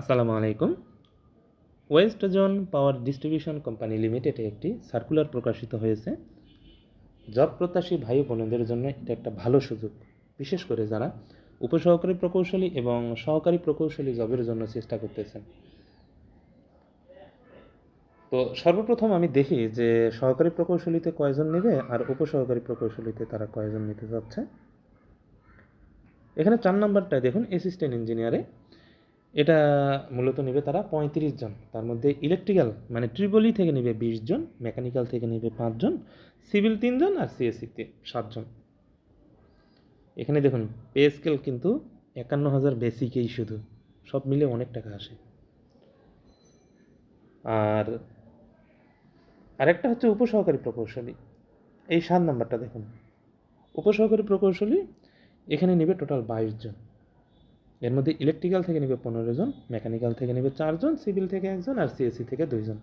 আসসালামু আলাইকুম। West zone power distribution company লিমিটেডে একটি সার্কুলার প্রকাশিত হয়েছে। জব প্রত্যাশী ভাই বোনদের জন্য এটা একটা ভালো সুযোগ। বিশেষ করে যারা উপসহকারী প্রকৌশলী এবং সহকারী প্রকৌশলী জবের জন্য চেষ্টা করতেছেন। তো সর্বপ্রথম আমি দেখি যে সহকারী প্রকৌশলীতে কয়জন নেবে আর উপসহকারী প্রকৌশলীতে তারা কয়জন নিতে যাচ্ছে এখানে চার নাম্বারটা দেখুন অ্যাসিস্ট্যান্ট ইঞ্জিনিয়ারে এটা মূলত নেবে তারা পঁয়ত্রিশ জন। তার মধ্যে ইলেকট্রিক্যাল মানে ট্রিপলি থেকে নেবে বিশ জন মেকানিক্যাল থেকে নেবে পাঁচজন সিভিল তিনজন আর সিএসসিতে সাতজন এখানে দেখুন পে স্কেল কিন্তু একান্ন হাজার বেসিকেই শুধু। সব মিলে অনেক টাকা আসে। আর আরেকটা হচ্ছে উপসহকারী প্রকৌশলী। এই সাত নাম্বারটা দেখুন। উপসহকারী প্রকৌশলী এখানে নেবে টোটাল বাইশ জন। এর মধ্যে ইলেকট্রিক্যাল থেকে নেবে পনেরো জন মেকানিক্যাল থেকে নেবে চারজন সিভিল থেকে একজন আর সিএসসি থেকে দুইজন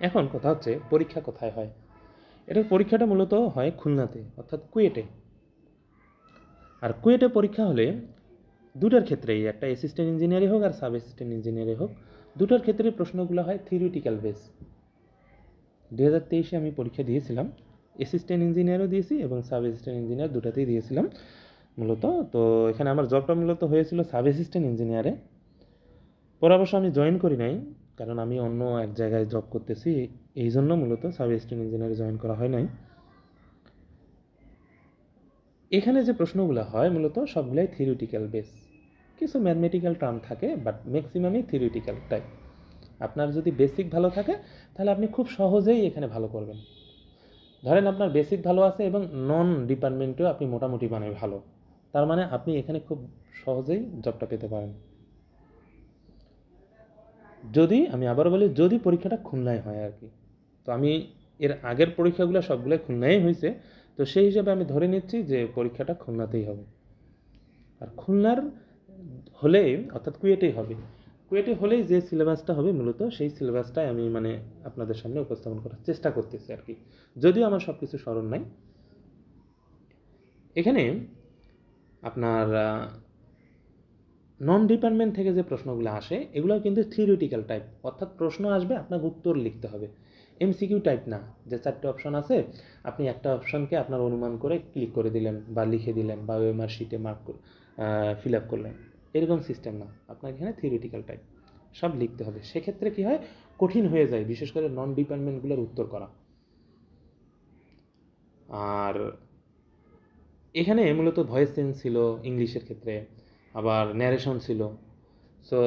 এখন কথা হচ্ছে পরীক্ষা কোথায় হয়? এটার পরীক্ষাটা মূলত হয় খুলনাতে, অর্থাৎ কুয়েটে। আর কুয়েটে পরীক্ষা হলে দুটার ক্ষেত্রেই, একটা অ্যাসিস্ট্যান্ট ইঞ্জিনিয়ারই হোক আর সাব অ্যাসিস্ট্যান্ট ইঞ্জিনিয়ারই হোক, দুটার ক্ষেত্রে প্রশ্নগুলো হয় থিওরিটিক্যাল বেস দু হাজার তেইশে আমি পরীক্ষা দিয়েছিলাম অ্যাসিস্ট্যান্ট ইঞ্জিনিয়ারও দিয়েছি এবং সাব অ্যাসিস্ট্যান্ট ইঞ্জিনিয়ার দুটাতেই দিয়েছিলাম। মূলত। তো এখানে আমার জবটা মূলত হয়েছিল সাব অ্যাসিস্ট্যান্ট ইঞ্জিনিয়ারে পরে অবশ্য আমি জয়েন করি নাই, কারণ আমি অন্য এক জায়গায় জব করতেছি, এই জন্য মূলত সাব অ্যাসিস্ট্যান্ট ইঞ্জিনিয়ারে জয়েন করা হয় নাই। এখানে যে প্রশ্নগুলো হয় মূলত সবগুলাই থিওরিটিক্যাল বেস কিছু ম্যাথমেটিক্যাল টার্ম থাকে বাট ম্যাক্সিমামই থিওরিটিক্যাল টাইপ আপনার যদি বেসিক ভালো থাকে, তাহলে আপনি খুব সহজেই এখানে ভালো করবেন। ধরেন আপনার বেসিক ভালো আছে এবং নন ডিপার্টমেন্টেও আপনি মোটামুটি মানে ভালো। তার মানে আপনি এখানে খুব সহজেই জবটা পেতে পারেন। যদি, আমি আবার বলি, যদি পরীক্ষাটা খুলনায় হয় আর কি। তো আমি এর আগের পরীক্ষাগুলো সবগুলোই খুলনায় হয়েছে। তো সেই হিসাবে আমি ধরে নিচ্ছি যে পরীক্ষাটা খুলনাতেই হবে। আর খুলনার হলেই অর্থাৎ কুয়েটেই হবে। কুয়েটে হলেই যে সিলেবাসটা হবে মূলত, সেই সিলেবাসটাই আমি মানে আপনাদের সামনে উপস্থাপন করার চেষ্টা করতেছি আর কি। যদিও আমার সব কিছু স্মরণ নাই। এখানে আপনার নন ডিপার্টমেন্ট থেকে যে প্রশ্নগুলো আসে এগুলো কিন্তু থিওরিটিক্যাল টাইপ অর্থাৎ প্রশ্ন আসবে, আপনাকে উত্তর লিখতে হবে। এমসিকিউ টাইপ না, যে চারটে অপশন আছে, আপনি একটা অপশনকে আপনার অনুমান করে ক্লিক করে দিলেন, বা লিখে দিলেন, বা ওয়েমার শিটে মার্ক ফিল আপ করলেন। এরকম সিস্টেম না আপনার এখানে থিওরিটিক্যাল টাইপ সব লিখতে হবে। সেক্ষেত্রে কি হয়, কঠিন হয়ে যায়, বিশেষ করে নন ডিপার্টমেন্টগুলোর উত্তর করা। আর এখানে মূলত ভয়েস চেঞ্জ ছিল ইংলিশের ক্ষেত্রে, আবার ন্যারেশন ছিল। সো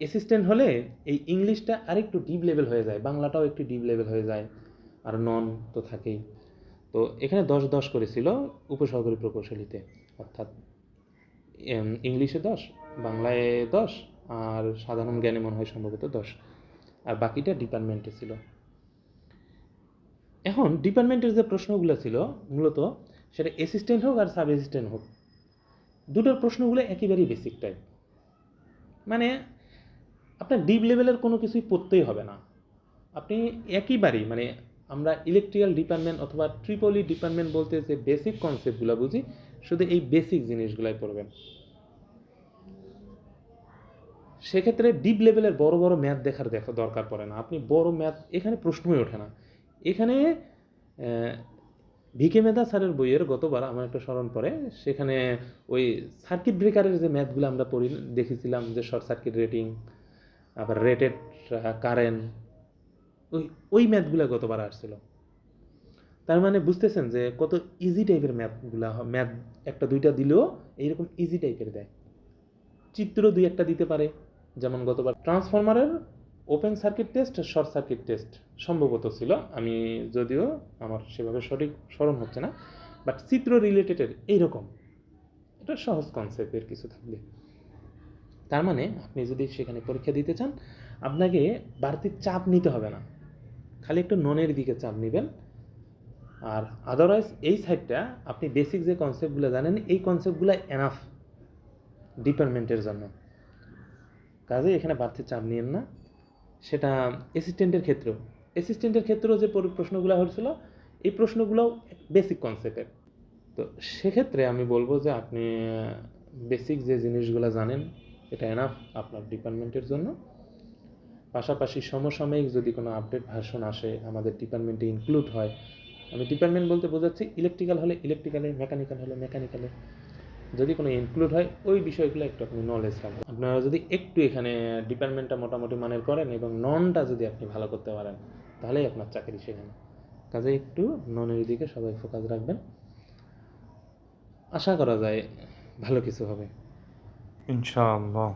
অ্যাসিস্ট্যান্ট হলে এই ইংলিশটা আরেকটু ডিপ লেভেল হয়ে যায়, বাংলাটাও একটু ডিপ লেভেল হয়ে যায়, আর নন তো থাকেই। তো এখানে দশ দশ করেছিল উপসহকারী প্রকৌশলীতে, অর্থাৎ ইংলিশে দশ, বাংলায় দশ, আর সাধারণ জ্ঞানে মনে হয় সম্ভবত দশ, আর বাকিটা ডিপার্টমেন্টে ছিল। এখন ডিপার্টমেন্টের যে প্রশ্নগুলো ছিল, মূলত সেটা অ্যাসিস্ট্যান্ট হোক আর সাব অ্যাসিস্ট্যান্ট হোক, দুটোর প্রশ্নগুলো একেবারেই বেসিক টাইপ মানে আপনার ডিপ লেভেলের কোনো কিছুই পড়তেই হবে না। আপনি একইবারই মানে আমরা ইলেকট্রিক্যাল ডিপার্টমেন্ট অথবা ট্রিপলি ডিপার্টমেন্ট বলতে যে বেসিক কনসেপ্টগুলো বুঝি, শুধু এই বেসিক জিনিসগুলাই পড়বেন। সেক্ষেত্রে ডিপ লেভেলের বড় বড় ম্যাথ দেখার দেখা দরকার পড়ে না। আপনি বড় ম্যাথ এখানে প্রশ্নই ওঠে না। এখানে ভিকে মেধা স্যারের বইয়ের গতবার আমার একটা স্মরণ পড়ে। সেখানে ওই সার্কিট ব্রেকারের যে ম্যাথগুলো আমরা পড়ি, দেখেছিলাম যে শর্ট সার্কিট রেটিং আবার রেটেড কারেন্ট ওই ওই ম্যাথগুলো গতবার আসছিল। তার মানে বুঝতেছেন যে কত ইজি টাইপের ম্যাথগুলো ম্যাথ একটা দুইটা দিলেও এইরকম ইজি টাইপের দেয়। চিত্র দুই একটা দিতে পারে। যেমন গতবার ট্রান্সফরমারের open circuit test short circuit test সম্ভবত ছিল। আমি যদিও আমার সেভাবে সঠিক স্মরণ হচ্ছে না বাট চিত্র রিলেটেডের এইরকম। এটা সহজ কনসেপ্টের কিছু থাকবে। তার মানে আপনি যদি সেখানে পরীক্ষা দিতে চান, আপনাকে বাড়তি চাপ নিতে হবে না। খালি একটু ননের দিকে চাপ নেবেন। আর আদারওয়াইজ এই সাইডটা আপনি বেসিক যে কনসেপ্টগুলো জানেন, এই কনসেপ্টগুলো এনাফ ডিপার্টমেন্টের জন্য। কাজে এখানে বাড়তি চাপ নিয়েন না। সেটা অ্যাসিস্ট্যান্টের ক্ষেত্রেও। অ্যাসিস্ট্যান্টের ক্ষেত্রেও যে প্রশ্নগুলো হচ্ছিল এই প্রশ্নগুলোও বেসিক কনসেপ্টের তো সেক্ষেত্রে আমি বলব যে আপনি বেসিক যে জিনিসগুলো জানেন, এটা এনাফ আপনার ডিপার্টমেন্টের জন্য। পাশাপাশি সমসাময়িক যদি কোনো আপডেট ভার্সন আসে, আমাদের ডিপার্টমেন্টে ইনক্লুড হয়, আমি ডিপার্টমেন্ট বলতে বোঝাচ্ছি ইলেকট্রিক্যাল হলে ইলেকট্রিক্যালে মেকানিক্যাল হলে মেকানিক্যালে যদি কোনো ইনক্লুড হয়, ওই বিষয়গুলো একটু আপনি নলেজ রাখবেন। আপনারা যদি একটু এখানে ডিপার্টমেন্টটা মোটামুটি মানের করেন এবং ননটা যদি আপনি ভালো করতে পারেন, তাহলেই আপনার চাকরি সেখানে। কাজে একটু ননের দিকে সবাই ফোকাস রাখবেন। আশা করা যায় ভালো কিছু হবে। ইনশাআল্লাহ।